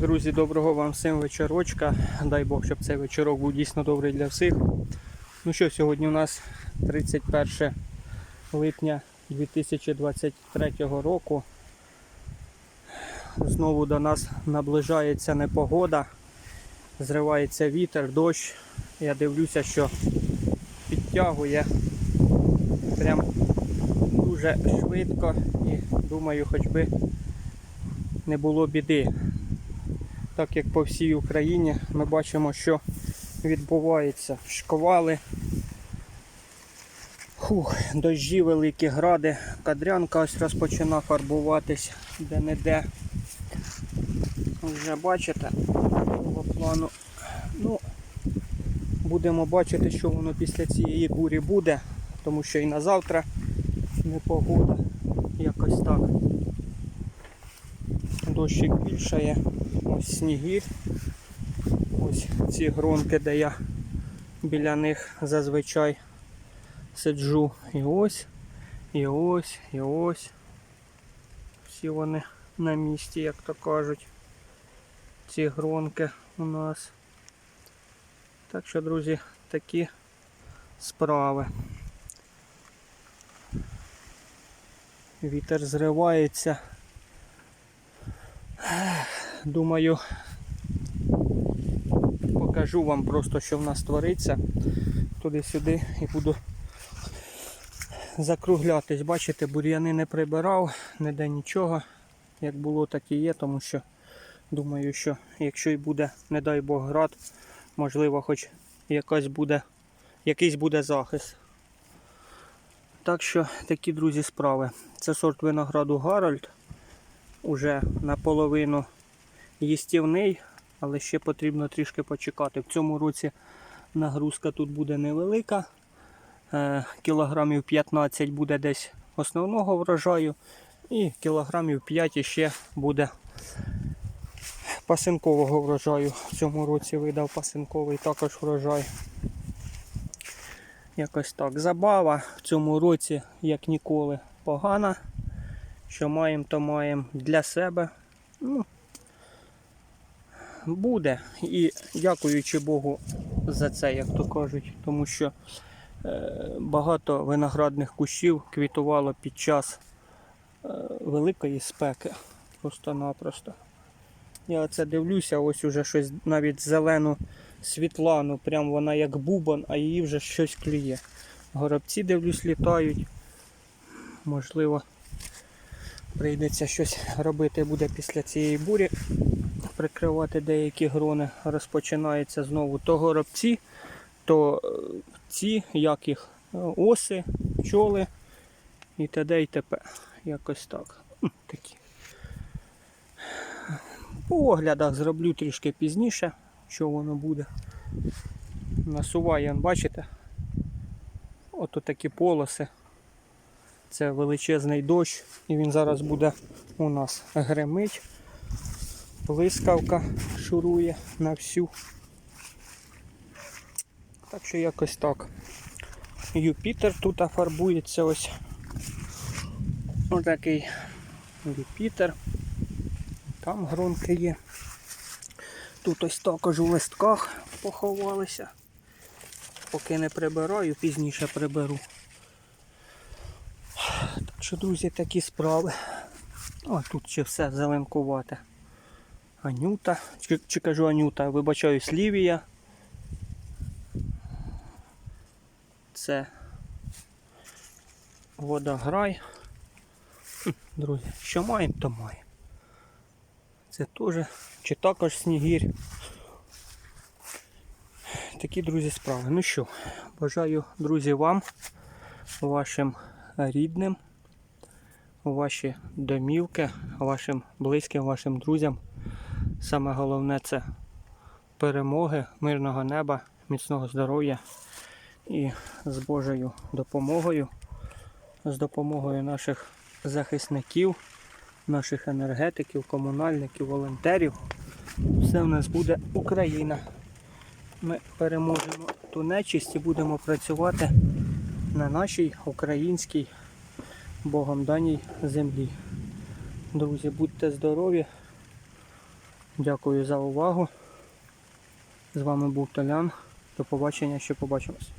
Друзі, доброго вам всім вечорочка. Дай Бог, щоб цей вечорок був дійсно добрий для всіх. Ну що, сьогодні у нас 31 липня 2023 року. Знову до нас наближається непогода, зривається вітер, дощ. Я дивлюся, що підтягує прям дуже швидко і думаю, хоч би не було біди так як по всій Україні ми бачимо, що відбувається. Шквали, Фух, дощі, великі гради, кадрянка ось розпочина фарбуватись де-не-де. Вже бачите, такого плану. Ну, будемо бачити, що воно після цієї бурі буде, тому що і на завтра непогода. Якось так. Дощик більшає. Ось сніги. Ось ці гронки, де я біля них зазвичай сиджу. І ось, і ось, і ось. Всі вони на місці, як то кажуть. Ці гронки у нас. Так що, друзі, такі справи. Вітер зривається. Думаю, покажу вам просто, що в нас твориться туди-сюди і буду закруглятись. Бачите, бур'яни не прибирав, ніде нічого. Як було, так і є, тому що думаю, що якщо і буде, не дай Бог, град, можливо, хоч якась буде, якийсь буде захист. Так що такі, друзі, справи. Це сорт винограду Гарольд. Уже наполовину їстівний, але ще потрібно трішки почекати. В цьому році нагрузка тут буде невелика. Е, Кілограмів 15 буде десь основного врожаю. І кілограмів 5 ще буде пасинкового врожаю. В цьому році видав пасинковий також врожай. Якось так. Забава в цьому році, як ніколи, погана. Що маємо, то маємо для себе. Ну, буде. І дякуючи Богу за це, як то кажуть, тому що е, багато виноградних кущів квітувало під час е, великої спеки. Просто-напросто. Я оце дивлюся, ось уже щось навіть зелену світлану, прям вона як бубон, а її вже щось клює. Горобці дивлюсь, літають. Можливо, прийдеться щось робити буде після цієї бурі прикривати деякі грони, розпочинається знову то горобці, то е, ці, як їх, е, оси, пчоли і т.д. і т.п. Якось так. Такі. По оглядах зроблю трішки пізніше, що воно буде. Насуває, бачите? Ото такі полоси. Це величезний дощ, і він зараз буде у нас гремить. Блискавка шурує на всю. Так що якось так. Юпітер тут фарбується ось. Отакий Юпітер. Там гронки є. Тут ось також у листках поховалися. Поки не прибираю, пізніше приберу. Так що, друзі, такі справи. О, тут ще все зеленкувате. Анюта, чи, чи кажу Анюта, вибачаюсь, Лівія. Це водограй. Друзі, що маємо, то маємо. Це теж, чи також снігір. Такі, друзі, справи. Ну що, бажаю, друзі, вам, вашим рідним, ваші домівки, вашим близьким, вашим друзям. Саме головне це перемоги, мирного неба, міцного здоров'я і з Божою допомогою, з допомогою наших захисників, наших енергетиків, комунальників, волонтерів. Все в нас буде Україна. Ми переможемо ту нечисть і будемо працювати на нашій українській Богом даній землі. Друзі, будьте здорові! Дякую за увагу. З вами був Толян. До побачення, ще побачимось.